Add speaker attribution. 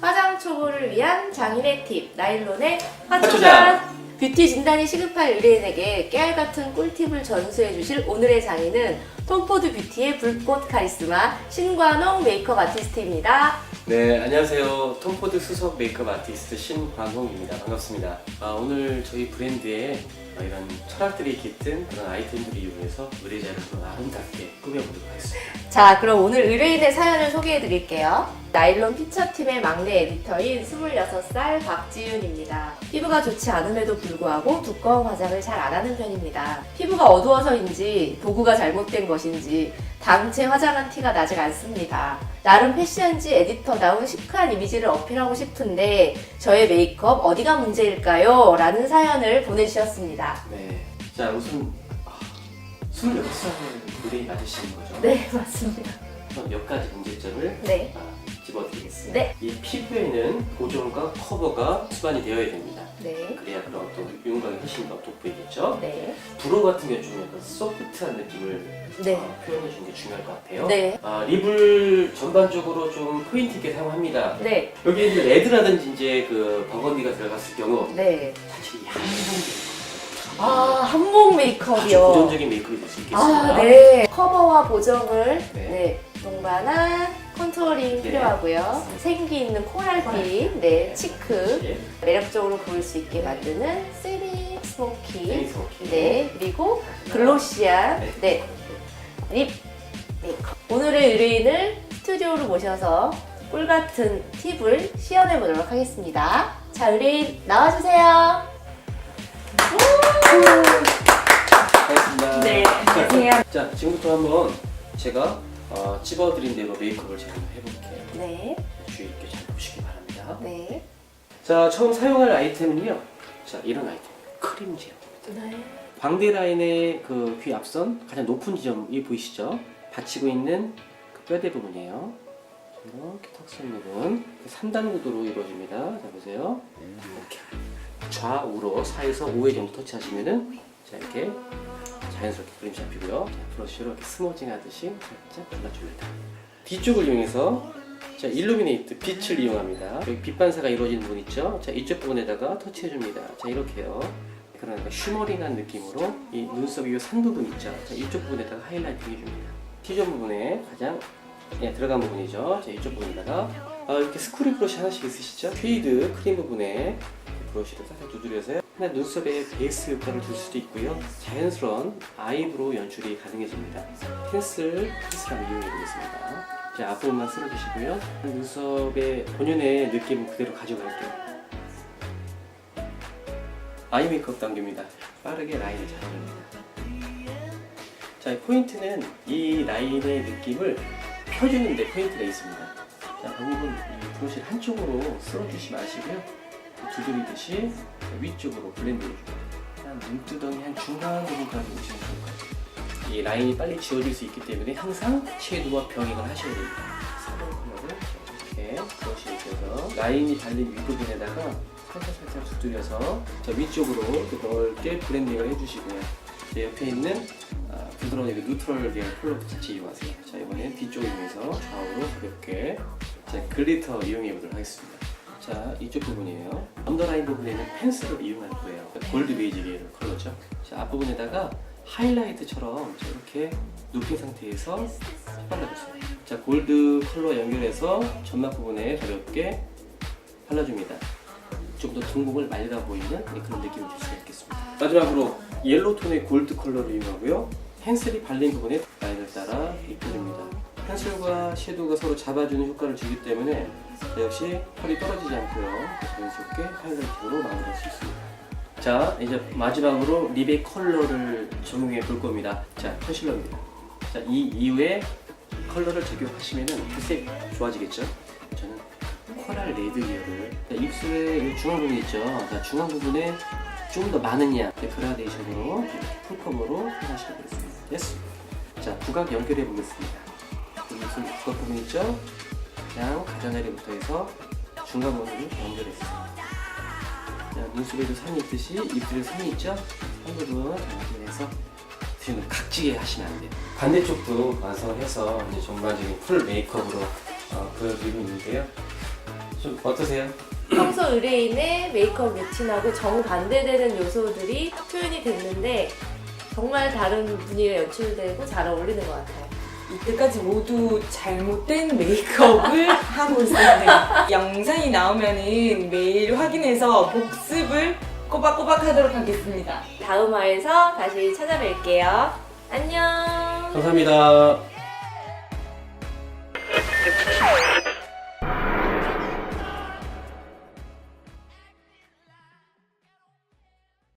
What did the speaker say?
Speaker 1: 화장 초보를 위한 장인의 팁 나일론의
Speaker 2: 화초잔.
Speaker 1: 뷰티 진단이 시급한 의뢰인에게 깨알 같은 꿀팁을 전수해 주실 오늘의 장인은 톰포드 뷰티의 불꽃 카리스마 신관홍 메이크업 아티스트입니다.
Speaker 2: 네, 안녕하세요. 톰포드 수석 메이크업 아티스트 신광홍입니다. 반갑습니다. 아, 오늘 저희 브랜드에 어, 이런 철학들이 깃든 그런 아이템들을 이용해서 의뢰자를 좀 아름답게 꾸며보도록 하겠습니다.
Speaker 1: 자, 그럼 오늘 의뢰인의 사연을 소개해 드릴게요. 나일론 피처팀의 막내 에디터인 26살 박지윤입니다. 피부가 좋지 않음에도 불구하고 두꺼운 화장을 잘 안 하는 편입니다. 피부가 어두워서인지 도구가 잘못된 것인지 당체 화장한 티가 나질 않습니다. 나름 패션지 에디터다운 시크한 이미지를 어필하고 싶은데 저의 메이크업 어디가 문제일까요? 라는 사연을 보내주셨습니다.
Speaker 2: 네. 자, 우선 아, 26살 의뢰인 맞으시는 거죠?
Speaker 1: 네, 맞습니다.
Speaker 2: 그럼 몇 가지 문제점을
Speaker 1: 네.
Speaker 2: 아, 집어드리겠습니다.
Speaker 1: 네.
Speaker 2: 이 피부에는 보존과 커버가 수반이 되어야 됩니다.
Speaker 1: 네.
Speaker 2: 그래야 그런 어떤 윤곽이 훨씬 더 돋보이겠죠?
Speaker 1: 네.
Speaker 2: 브로 같은 경우 좀 약간 소프트한 느낌을
Speaker 1: 네.
Speaker 2: 어, 표현해 주는 게 중요할 것 같아요.
Speaker 1: 네.
Speaker 2: 아, 립을 전반적으로 좀 포인트 있게 사용합니다.
Speaker 1: 네.
Speaker 2: 여기 이제 레드라든지 이제 그 버건디가 들어갔을 경우
Speaker 1: 네.
Speaker 2: 사실 이 한국이
Speaker 1: 아, 한복
Speaker 2: 아주
Speaker 1: 메이크업이요.
Speaker 2: 고전적인 메이크업이 될 수 있겠습니다.
Speaker 1: 아, 네. 커버와 보정을
Speaker 2: 네.
Speaker 1: 네. 동반한 컨투어링
Speaker 2: 네.
Speaker 1: 필요하고요. 생기 있는 코랄빛, 네,
Speaker 2: 네.
Speaker 1: 치크,
Speaker 2: 예.
Speaker 1: 매력적으로 보일 수 있게 만드는 세미 스모키. 네, 그리고 글로시한,
Speaker 2: 네.
Speaker 1: 네, 립 메이크업. 오늘의 의뢰인을 스튜디오로 모셔서 꿀 같은 팁을 시연해 보도록 하겠습니다. 자, 의뢰인 나와주세요.
Speaker 2: 반갑습니다.
Speaker 1: 네, 안녕하세요.
Speaker 2: 자, 지금부터 한번 제가 어, 찝어드린 대로 메이크업을 제가 한번 해볼게요.
Speaker 1: 네,
Speaker 2: 주의 있게 잘 보시기 바랍니다.
Speaker 1: 네,
Speaker 2: 자, 처음 사용할 아이템은요. 자, 이런 아이템. 크림 제형.
Speaker 1: 네.
Speaker 2: 광대 라인의 그 귀 앞선 가장 높은 지점이 보이시죠? 받치고 있는 그 뼈대 부분이에요. 이렇게 턱선 부분 3단 구도로 이루어집니다. 자 보세요. 이렇게 좌우로 4에서 5회 정도 터치하시면은 자 이렇게 자연스럽게 그림 잡히고요. 자, 브러쉬로 이렇게 스모징 하듯이 살짝 발라줍니다. 뒤쪽을 이용해서 자 일루미네이트 빛을 이용합니다. 여기 빛 반사가 이루어지는 부분 있죠? 자 이쪽 부분에다가 터치해줍니다. 자 이렇게요. 그러니까 쉬머링한 느낌으로 이 눈썹 이산 부분 있죠. 자, 이쪽 부분에다가 하이라이팅 해줍니다. T존 부분에 가장 예, 들어간 부분이죠. 자, 이쪽 부분에다가 아, 이렇게 스크류 브러쉬 하나씩 있으시죠? 쉐이드 크림 부분에 브러쉬를 살짝 두드려서 요. 하나 눈썹에 베이스 효과를 줄 수도 있고요. 자연스러운 아이브로우 연출이 가능해집니다. 펜슬 펜슬함 이용해 보겠습니다. 자, 앞부분만 쓸어주시고요. 눈썹의 본연의 느낌 그대로 가져갈게요. 아이 메이크업 단계입니다. 빠르게 라인을 잡아줍니다. 자, 이 포인트는 이 라인의 느낌을 펴주는데 포인트가 있습니다. 자, 방금은 이 브러쉬를 한쪽으로 쓸어주시 마시고요. 두드리듯이 위쪽으로 블렌드 해줍니다. 한 눈두덩이 한 중간 부분까지 오시면 좋을 것 같아요. 이 라인이 빨리 지워질 수 있기 때문에 항상 섀도우와 병행을 하셔야 됩니다. 컬러를 이렇게 브러쉬에 껴서 라인이 달린 윗부분에다가 살짝 살짝 두드려서 저 위쪽으로 넓게 블렌딩을 해주시고요. 제 옆에 있는 아, 부드러운 여기 뉴트럴 계열 컬러 같이 이용하세요. 자 이번엔 뒤쪽을 이용해서 좌우로 가볍게 제 글리터 이용해 보도록 하겠습니다. 자 이쪽 부분이에요. 언더라인 부분에는 펜슬을 이용할 거예요. 골드 베이지 계열 컬러죠. 자 앞부분에다가 하이라이트처럼 자, 이렇게 눕힌 상태에서 발라주세요. 자 골드 컬러 연결해서 점막 부분에 가볍게 발라줍니다. 좀더 둥근을 말려 보이는 네, 그런 느낌을 줄 수가 있겠습니다. 마지막으로 옐로우 톤의 골드 컬러를 이용하고요. 펜슬이 발린 부분에 라인을 따라 입혀줍니다. 펜슬과 섀도우가 서로 잡아주는 효과를 주기 때문에 자, 역시 펄이 떨어지지 않고요. 자연스럽게 하이라이팅으로 마무리할 수 있습니다. 자, 이제 마지막으로 립의 컬러를 적용해 볼 겁니다. 자, 컨실러입니다. 자, 이 이후에 컬러를 적용하시면은 빛색 좋아지겠죠? 저는 코랄 레드 계열을 자, 입술의 이 중앙 부분 있죠? 자, 중앙 부분에 좀 더 많은 양 네, 그라데이션으로 이렇게 풀컵으로 하시면 되겠습니다. 됐어. 자, 부각 연결해 보겠습니다. 입술 부각 부분 있죠? 그냥 가장자리부터 해서 중간 연결했습니다. 자, 눈썹에도 산이 있듯이 입술에 산이 있죠? 한 부분 연결해서 지금 각지게 하시면 안 돼요. 반대쪽도 완성해서 이제 전반적인 풀 메이크업으로 어, 보여드리고 있는데요. 좀 어떠세요?
Speaker 1: 평소 의뢰인의 메이크업 루틴하고 정반대되는 요소들이 표현이 됐는데 정말 다른 분위기가 연출되고 잘 어울리는 것 같아요.
Speaker 3: 이때까지 모두 잘못된 메이크업을 하고 있었는데 영상이 나오면은 매일 확인해서 복습을 꼬박꼬박 하도록 하겠습니다.
Speaker 1: 다음 화에서 다시 찾아뵐게요. 안녕.
Speaker 2: 감사합니다.